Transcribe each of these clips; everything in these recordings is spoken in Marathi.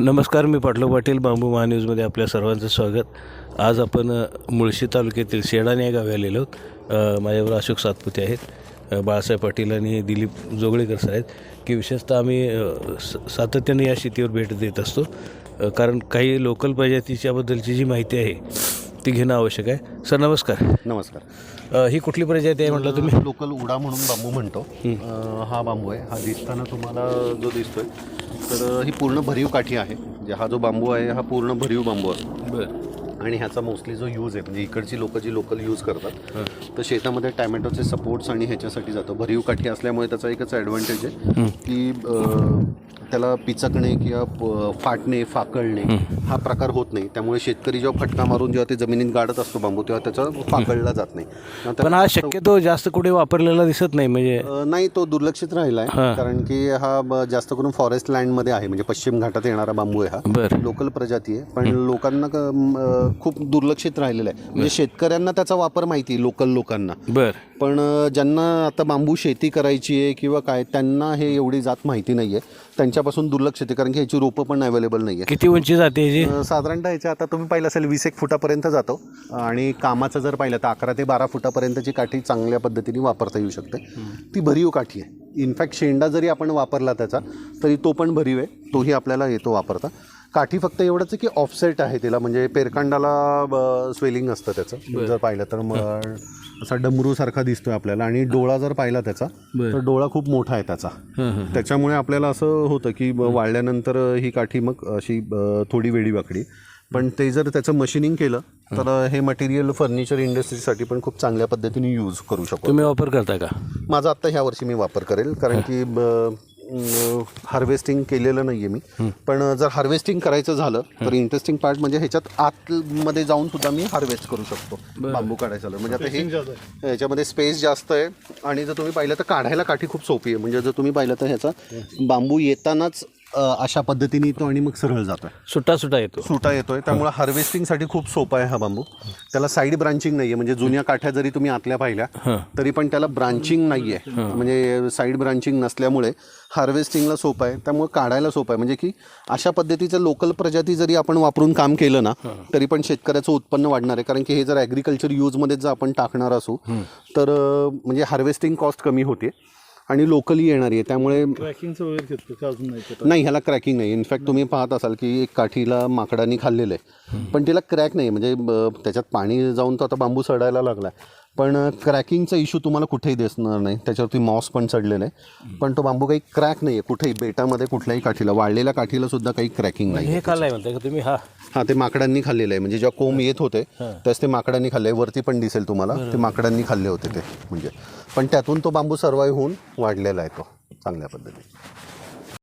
नमस्कार मी पाटलो पाटील बांबू महान्यूजमध्ये आपल्या सर्वांचं स्वागत. आज आपण मुळशी तालुक्यातील शेडाने या गावी आलेलो आहोत. माझ्यावर माझ्याबरोबर अशोक सातपुते आहेत. बाळासाहेब पाटील आणि दिलीप जोगळेकर साहेब की विशेषतः आम्ही स सातत्याने या शेतीवर भेट देत असतो. कारण काही लोकल प्रजातीच्याबद्दलची जी माहिती आहे ती घेणं आवश्यक आहे. सर नमस्कार. नमस्कार. अ, ही कुठली प्रजाती आहे म्हटलं तुम्ही? लोकल उडा म्हणून बांबू म्हणतो. अं, हा बांबू आहे. हा दिसताना तुम्हाला जो दिसतोय तर ही पूर्ण भरीव काठी आहे. म्हणजे हा जो बांबू आहे हा पूर्ण भरीव बांबू आहे. बरं. आणि ह्याचा मोस्टली जो यूज आहे म्हणजे इकडची लोक जी लोकल यूज करतात तर शेतामध्ये टॅमॅटोचे सपोर्ट्स आणि ह्याच्यासाठी जातो. भरीव काठी असल्यामुळे त्याचा एकच ॲडव्हान्टेज आहे की अं, त्याला पिचकणे किंवा फाटणे फाकळणे हा प्रकार होत नाही. त्यामुळे शेतकरी जेव्हा फटका मारून जेव्हा ते जमिनीत गाडत असतो बांबू तेव्हा त्याचा फाकळला जात नाही. पण हा शक्यतो जास्त कुठे वापरलेला दिसत नाही म्हणजे नाही तो दुर्लक्षित राहिला. आहे कारण की हा जास्त करून फॉरेस्ट लँडमध्ये आहे. म्हणजे पश्चिम घाटात येणारा बांबू आहे हा. लोकल प्रजाती आहे. पण लोकांना खूप दुर्लक्षित राहिलेला आहे. म्हणजे शेतकऱ्यांना त्याचा वापर माहिती आहे लोकल लोकांना. बरं. पण ज्यांना आता बांबू शेती करायची आहे किंवा काय त्यांना हे एवढी जात माहिती नाही आहे त्यांच्यापासून दुर्लक्ष आहे कारण की ह्याची रोपं पण अवेलेबल नाही आहे किती उंची जाते याची अ, साधारणतः ह्याच्या आता तुम्ही पाहिलं असेल वीस एक फुटापर्यंत जातो. आणि कामाचं जर पाहिलं तर अकरा ते बारा फुटापर्यंतची काठी चांगल्या पद्धतीने वापरता येऊ शकते. ती भरीव काठी आहे. इनफॅक्ट शेंडा जरी आपण वापरला त्याचा तरी तो पण भरीव आहे. तोही आपल्याला येतो वापरता. काठी फक्त एवढंच आहे की ऑफसेट आहे तिला म्हणजे पेरकांडाला स्वेलिंग असतं त्याचं. जर पाहिलं तर मग असा डमरूसारखा दिसतोय आपल्याला आणि डोळा जर पाहिला त्याचा तर डोळा खूप मोठा आहे त्याचा. त्याच्यामुळे आपल्याला असं होतं की वाळल्यानंतर ही काठी मग अशी थोडी वेडी वाकडी. पण ते जर त्याचं मशिनिंग केलं तर हे मटेरियल फर्निचर इंडस्ट्रीसाठी पण खूप चांगल्या पद्धतीने यूज करू शकतो. तुम्ही वापर करता का? माझा आत्ता ह्या वर्षी मी वापर करेल कारण की हार्वेस्टिंग केलेलं नाही आहे मी. पण जर हार्वेस्टिंग करायचं झालं तर इंटरेस्टिंग पार्ट म्हणजे ह्याच्यात आतमध्ये जाऊन सुद्धा मी हार्वेस्ट करू शकतो. बांबू काढायचं म्हणजे आता हे ह्याच्यामध्ये स्पेस जास्त आहे. आणि जर तुम्ही पाहिलं तर काढायला काठी खूप सोपी आहे. म्हणजे जर तुम्ही पाहिलं तर ह्याचा बांबू येतानाच अ, अशा पद्धतीने येतो आणि मग सरळ जातोय. सुट्टा सुट्टा येतो. सुटा येतोय. त्यामुळे हार्वेस्टिंगसाठी खूप सोपा आहे हा बांबू. त्याला साईड ब्रांचिंग नाहीये. म्हणजे जुन्या काठ्या जरी तुम्ही आतल्या पाहिल्या तरी पण त्याला ब्रांचिंग नाहीये. म्हणजे साईड ब्रांचिंग नसल्यामुळे हार्वेस्टिंगला सोपं आहे. त्यामुळे काढायला सोपं आहे. म्हणजे की अशा पद्धतीचं लोकल प्रजाती जरी आपण वापरून काम केलं ना तरी पण शेतकऱ्याचं उत्पन्न वाढणार आहे. कारण की हे जर ॲग्रिकल्चर यूजमध्ये जर आपण टाकणार असू तर अं, म्हणजे हार्वेस्टिंग कॉस्ट कमी होते. आणि लोकली येणारी आहे त्यामुळे ट्रॅकिंगचं वगैरे घेतो का अजून नाही ह्याला क्रॅकिंग नाही. इनफॅक्ट तुम्ही पाहत असाल की एक काठीला माकडांनी खाल्लेलं आहे. पण तिला क्रॅक नाही म्हणजे ब- त्याच्यात पाणी जाऊन तो आता बांबू सडायला लागला पण क्रॅकिंगचा इश्यू तुम्हाला कुठेही दिसणार नाही. त्याच्यावरती मॉस पण चढलेलं आहे पण तो बांबू काही क्रॅक नाही आहे कुठेही. बेटामध्ये कुठल्याही काठीला वाळलेल्या काठीला सुद्धा काही क्रॅकिंग नाही हे खाल्लाय म्हणताय का तुम्ही? हा. हा ते माकडांनी खाल्लेलं आहे. म्हणजे जेव्हा कोंब येत होते त्याच ते माकडांनी खाल्ले वरती पण दिसेल तुम्हाला. ते माकडांनी खाल्ले होते ते म्हणजे. पण त्यातून तो बांबू सर्वाईव्ह होऊन वाढलेला आहे तो चांगल्या पद्धतीने.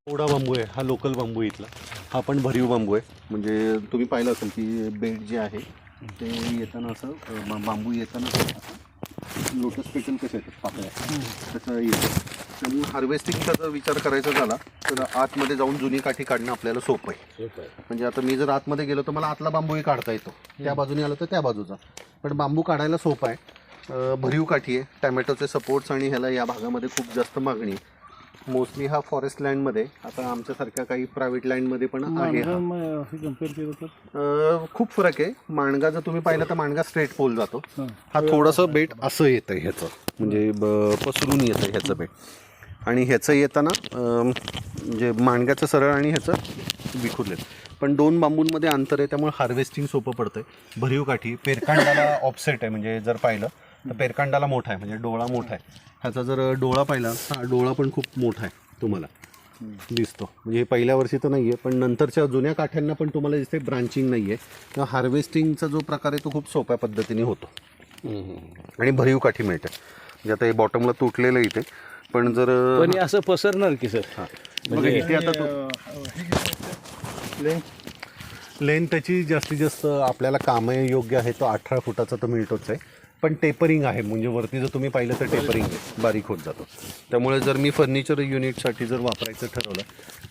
एवढा बांबू आहे. हा लोकल बांबू आहे इथला. हा पण भरीव बांबू आहे. म्हणजे तुम्ही पाहिलं असेल की बेड जे आहे ते येताना असं बा- बांबू येताना असं लोटस पेटल कसे येतात पाकळ्या? तसं येतं त्यामुळे हार्वेस्टिंगचा जर विचार करायचा झाला तर आतमध्ये जाऊन जुनी काठी काढणं आपल्याला सोपं आहे. म्हणजे आता मी जर आतमध्ये गेलो तर मला आतला बांबूही काढता येतो. त्या बाजूने आलो तर त्या बाजूचा. पण बांबू काढायला सोपं आहे. अं, भरीव काठी आहे. टॅमॅटोचे सपोर्ट्स आणि ह्याला या भागामध्ये खूप जास्त मागणी आहे. मोस्टली हा फॉरेस्ट लँडमध्ये आता आमच्यासारख्या काही प्रायव्हेट लँडमध्ये पण आहे हा. मग कंपेअर केलं तर? अं, खूप फरक आहे. माणगा जर तुम्ही पाहिलं तर माणगा स्ट्रेट पोल जातो. हा. थोडंसं बेट असं येतं ह्याचं. म्हणजे ब- पसरून येतं ह्याचं बेट आणि ह्याचं येताना अं, म्हणजे माणग्याचं सरळ आणि ह्याचं विखुरलेत पण दोन बांबूंमध्ये अंतर आहे त्यामुळे हार्वेस्टिंग सोपं पडतंय. भरीव काठी पेरकांडाला ऑफसेट आहे. म्हणजे जर पाहिलं पेरकांडाला मोठा आहे म्हणजे डोळा मोठा आहे. ह्याचा जर डोळा पाहिला तर हा डोळा पण खूप मोठा आहे तुम्हाला. दिसतो. म्हणजे हे पहिल्या वर्षी तर नाही आहे पण नंतरच्या जुन्या काठ्यांना पण तुम्हाला दिसते ब्रांचिंग नाही आहे किंवा हार्वेस्टिंगचा जो प्रकार आहे तो खूप सोप्या पद्धतीने होतो. आणि भरीव काठी मिळते. म्हणजे आता हे बॉटमला तुटलेलं आहे इथे पण जर पण हे असं पसरणार की सर? म्हणजे इथे आता तो लेंथ त्याची जास्तीत जास्त आपल्याला कामं योग्य आहे तो अठरा फुटाचा तर मिळतोच आहे. पण टेपरिंग आहे. म्हणजे वरती जर तुम्ही पाहिलं तर टेपरिंग आहे. बारीक होत जातो. त्यामुळे जर मी फर्निचर युनिटसाठी जर वापरायचं ठरवलं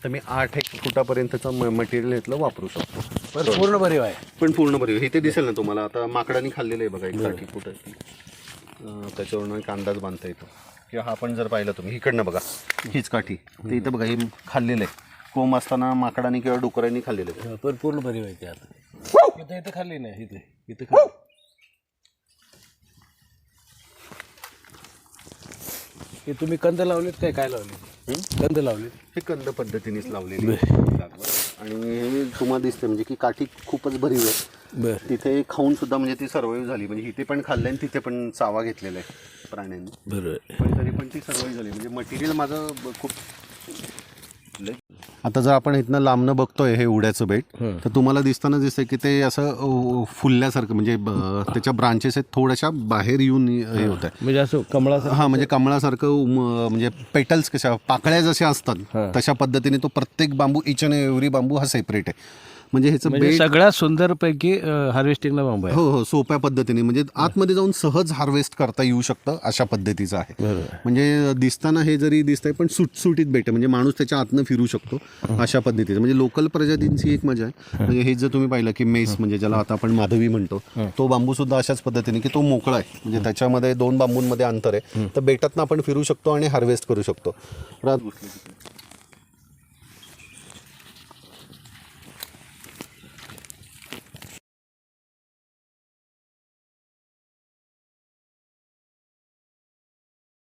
तर मी आठ एक फुटापर्यंतचं म मटेरियल इथलं वापरू शकतो. पण पूर्ण भरीव आहे. पण पूर्ण बरी हे ते दिसेल ना तुम्हाला. आता माकडाने खाल्लेलं आहे बघा एक साठी कुठं आहे ती. त्याच्यावरनं एक अंदाज बांधता येतो. किंवा हा पण जर पाहिलं तुम्ही इकडनं बघा. हीच काठी. ते इथं बघा हे खाल्लेलं आहे. कोंब असताना माकडाने किंवा डुकरांनी खाल्लेले आहेत. हा, पण पूर्ण बरी माहिती आता. इथं इथं खाल्ली नाही इथे. इथं खाल्ली. हे तुम्ही कंद लावलेत काय? काय लावले कंद लावले हे कंद पद्धतीनेच लावलेली आहे लागवड. आणि हे तुम्हाला दिसते म्हणजे की काठी खूपच भरीव आहे. बर. तिथे खाऊन सुद्धा म्हणजे ती सर्वाईव्ह झाली. म्हणजे इथे पण खाल्लं आणि तिथे पण चावा घेतलेला आहे प्राण्यांनी. बरोबर पण तरी पण ती सर्वाईव्ह झाली. म्हणजे मटेरियल माझं ब- खूप आता जर आपण इथनं लांबनं बघतोय हे उड्याचं बेट तर तुम्हाला दिसताना दिसतंय की ते असं फुलल्यासारखं म्हणजे त्याच्या ब्रांचेस आहेत थोड्याशा बाहेर येऊन हे होत आहे म्हणजे असं कमळाचं हा म्हणजे कमळासारखं म्हणजे पेटल्स कशा पाकळ्या जशा असतात तशा पद्धतीने तो प्रत्येक बांबू इच अँड एव्हरी बांबू हा सेपरेट आहे. म्हणजे ह्याचं म्हणजे बेट सगळ्यात सुंदर पैकी हार्वेस्टिंगला बांबू आहे. हो हो सोप्या पद्धतीने. म्हणजे आतमध्ये जाऊन सहज हार्वेस्ट करता येऊ शकतं अशा पद्धतीचं आहे. म्हणजे दिसताना हे जरी दिसतंय पण सुटसुटीत भेटतं म्हणजे माणूस त्याच्या आतनं फिरू शकतो अशा पद्धतीचं. म्हणजे लोकल प्रजातींची एक मजा आहे. म्हणजे हे जर तुम्ही पाहिलं की मेस म्हणजे ज्याला आता आपण माधवी म्हणतो तो बांबू सुद्धा अशाच पद्धतीने की तो मोकळा आहे. म्हणजे त्याच्यामध्ये दोन बांबूंमध्ये अंतर आहे. तर बेटातनं आपण फिरू शकतो आणि हार्वेस्ट करू शकतो. रात